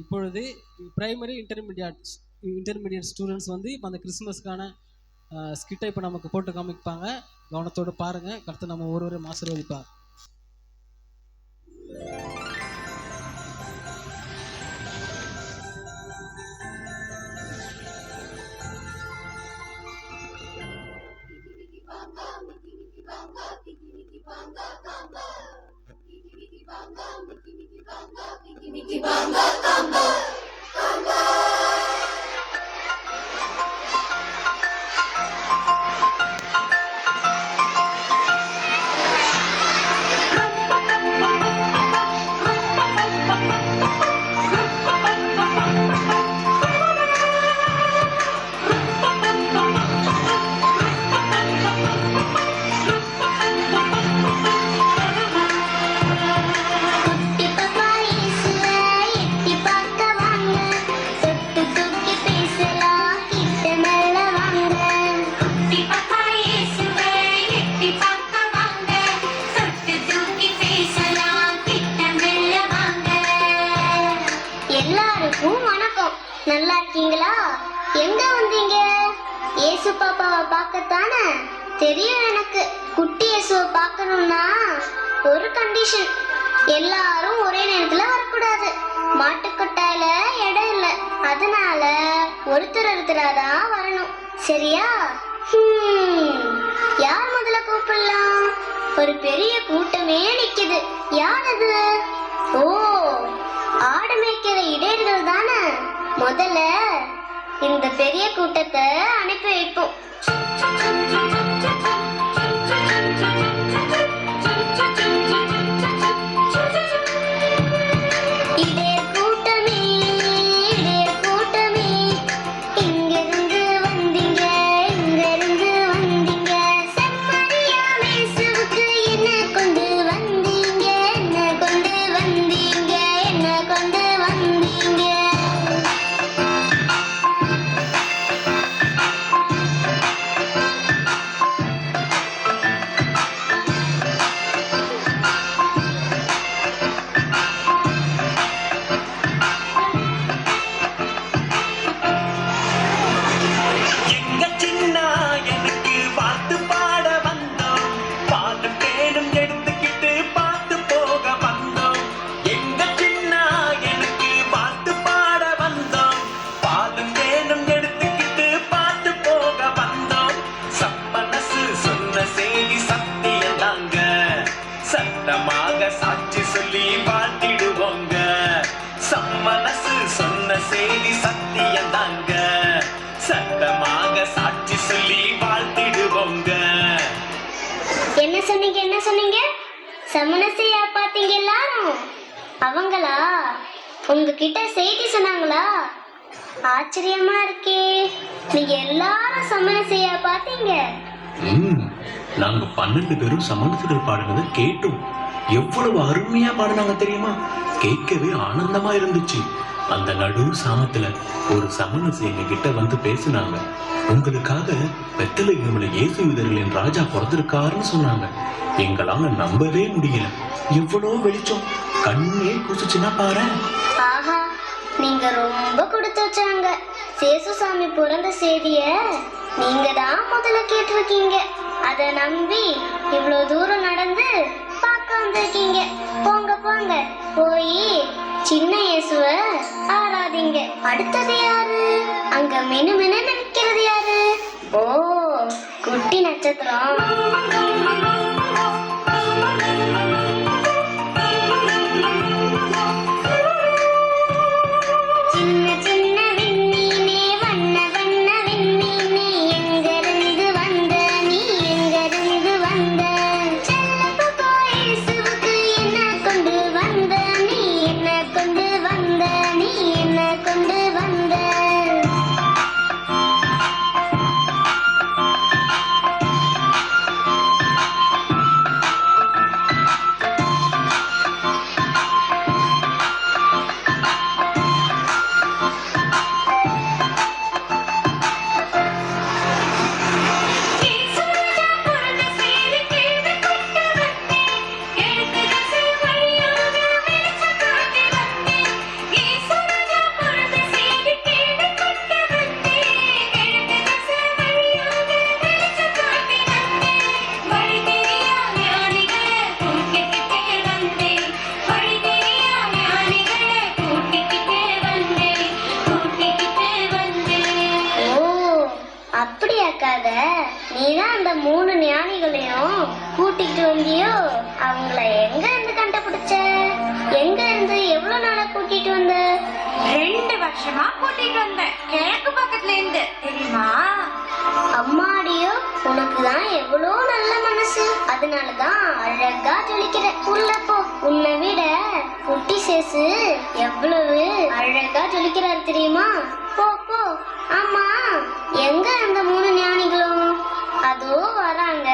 இப்பொழுது primary intermediate intermediate students வந்து இப்போ அந்த கிறிஸ்மஸ்க்கான ஸ்கிட்டை இப்போ நமக்கு போட்டு காமிப்பாங்க. கவனத்தோடு பாருங்கள் கருத்து நம்ம ஒருவரையும் ஆசீர்வதிப்பார். குட்டி பாப்பாவை பார்க்கத்தானே? தெரியும் எனக்கு. குட்டி இயேசுவை பார்க்கணும்னா ஒரு கண்டிஷன் எல்லாரும் ஒரே நேரத்தில் வரக்கூடாது. மாட்டுக்கொட்டாயில இடம் இல்லை. அதனால ஒருத்தர் ஒருத்தரா தான் வரணும். சரியா? யார் முதல்ல கூப்பிடலாம்? ஒரு பெரிய கூட்டமே நிக்குது. யார் அது? ஓ ஆடு மேய்க்கிற இடையர்கள் தானே? முதல்ல இந்த பெரிய கூட்டத்தை அனுப்பி வைப்போம். சொன்னீங்க என்ன சொன்னீங்க? சமணசையா பாத்தீங்க எல்லாரும்? அவங்களா? உங்ககிட்ட செய்தி சொன்னாங்களா? ஆச்சரியமா இருக்கே. நீங்க எல்லாரும் சமணசையா பாத்தீங்க நாங்க பன்னெண்டு பேரும் சமணத்துகள் பாடினதை கேட்டோம். எவ்வளவு அருமையா பாடினாங்க தெரியுமா? கேட்கவே ஆனந்தமா இருந்துச்சு. அந்த நடு சாமத்துல ஒரு சமண சேனை கிட்ட வந்து பேசினாங்க. உங்களுக்காக பெத்தலகேமில் இயேசு இதர்களின் ராஜா பிறந்திருக்காருன்னு சொன்னாங்க. எங்களால நம்பவே முடியல. எவ்வளோ வெளிச்சம். கண்ணே குசிச்சுன்னா பாரு. ஆஹா நீங்க ரொம்ப கொடுத்து வச்சாங்க. சேசுசாமி பிறந்த செய்திய நீங்க தான் முதல்ல கேட்டிருக்கீங்க. அதை நம்பி ஆராதிங்க யாரு? அங்க மெனு மெனு நினைக்கிறது யாரு? ஓ குட்டி நட்சத்திரம். நீதான் அந்த மூணு ஞானிகளையும் கூட்டிட்டு வந்தியோ? அவங்கள எங்க இருந்து கண்டுபிடிச்ச? எங்க இருந்து எவ்வளவு நாளா கூட்டிட்டு வந்த? ரெண்டு வருஷமா கூட்டிட்டு வந்தேன். கிழக்கு பக்கத்துல இருந்து. தெரியுமா? அம்மாடியோ உனக்கு தான் எவ்வளோ நல்ல மனசு. அதனாலதான் அழகா ஜொலிக்கிற உள்ள போ. உன்னை விட குட்டி சேசு எவ்வளவு அழகா ஜொலிக்கிறாரு தெரியுமா? போ போ. ஆமா. எங்க அந்த மூணு ஞானிகளும்? அதோ வராங்க.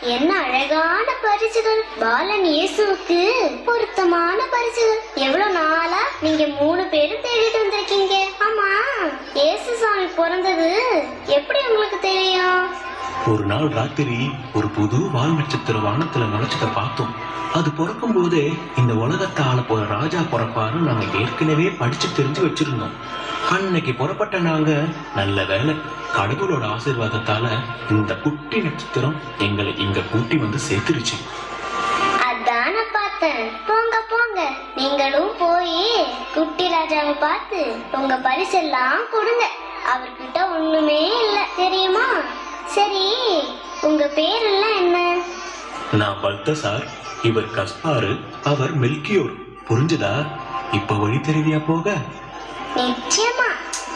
என்ன அழகான பரிசுகள். பாலன் இயேசுவுக்கு பொருத்தமான பரிசுகள். எவ்வளவு நாளா நீங்க மூணு பேரும் தேடிட்டு வந்திருக்கீங்க? ஆமா. இயேசு சாமி பிறந்தது எப்படி உங்களுக்கு தெரியும்? ஒரு நாள் ராத்திரி ஒரு புது வால் நட்சத்திர வானத்துல நுழைச்சத பார்த்தோம். அது பிறக்கும் போதே இந்த உலகத்தை ஆள போற ராஜா பிறப்பாருன்னு நாங்க ஏற்கனவே படிச்சு தெரிஞ்சு வச்சிருந்தோம். அன்னைக்கு புறப்பட்ட நாங்க நல்ல வேலை கடவுளோட ஆசீர்வாதத்தால இந்த குட்டி நட்சத்திரம் எங்களை இங்க கூட்டி வந்து சேர்த்துருச்சு. அதான பார்த்தேன். போங்க போங்க. நீங்களும் போய் குட்டி ராஜாவை பார்த்து உங்க பரிசெல்லாம் கொடுங்க. அவர்கிட்ட ஒண்ணுமே இல்ல தெரியுமா? சரி உங்க பேரெல்லாம் என்ன? நான் பல்தசார் இவர் கஸ்பாரு. அவர் மெல்கியோர். புரிஞ்சுதா? இப்ப வழி தெரிவியா போக? நிச்சயமா.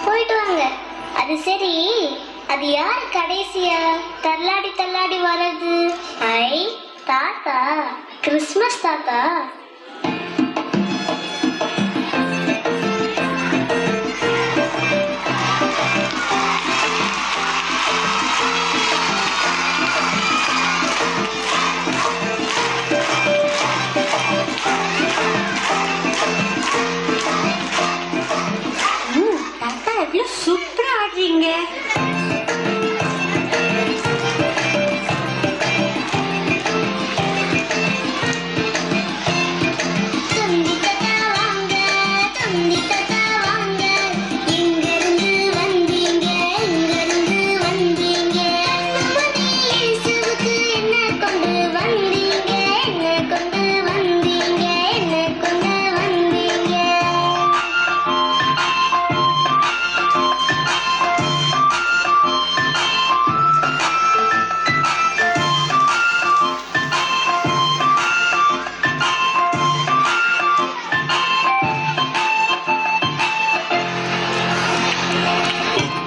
போயிட்டு வாங்க. அது சரி. அது யார் கடைசியா? தள்ளாடி தள்ளாடி வர்றது. ஐ தாத்தா. கிறிஸ்மஸ் தாத்தா.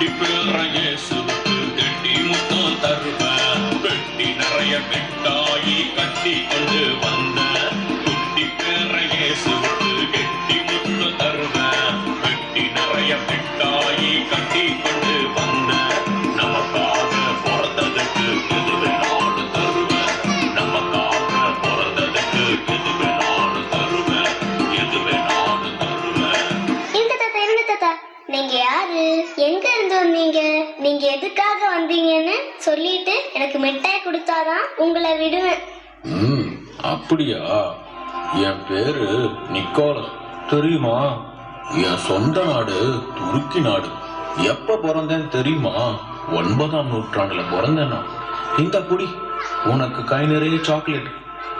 குட்டி பிற இயேசுவுக்கு கட்டி முத்தம் தருவேன் பெட்டி நிறைய மிட்டாயி கட்டி கொண்டு வந்த அப்படியா? என் பேரு நிக்கோலஸ். தெரியுமா? என் சொந்த நாடு துருக்கி நாடு. எப்ப பிறந்தேன்னு தெரியுமா? ஒன்பதாம் நூற்றாண்டுல பிறந்தேனா இந்த புடி உனக்கு கை நிறைய சாக்லேட்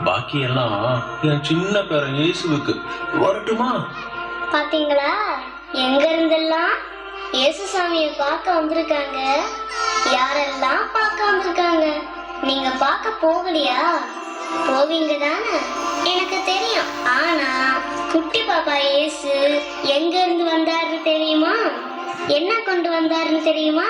பாக்கி எல்லாம் என் சின்ன பேர இயேசுவுக்கு. வரட்டுமா? பாத்தீங்களா? எங்க இருந்தெல்லாம் இயேசு சாமியை பார்க்க வந்திருக்காங்க? யாரெல்லாம் பார்க்க வந்திருக்காங்க? நீங்க பார்க்க போகலையா? போவீங்க தானே எனக்கு தெரியும். ஆனா குட்டி பாப்பா இயேசு எங்க இருந்து வந்தாருன்னு தெரியுமா? என்ன கொண்டு வந்தாருன்னு தெரியுமா?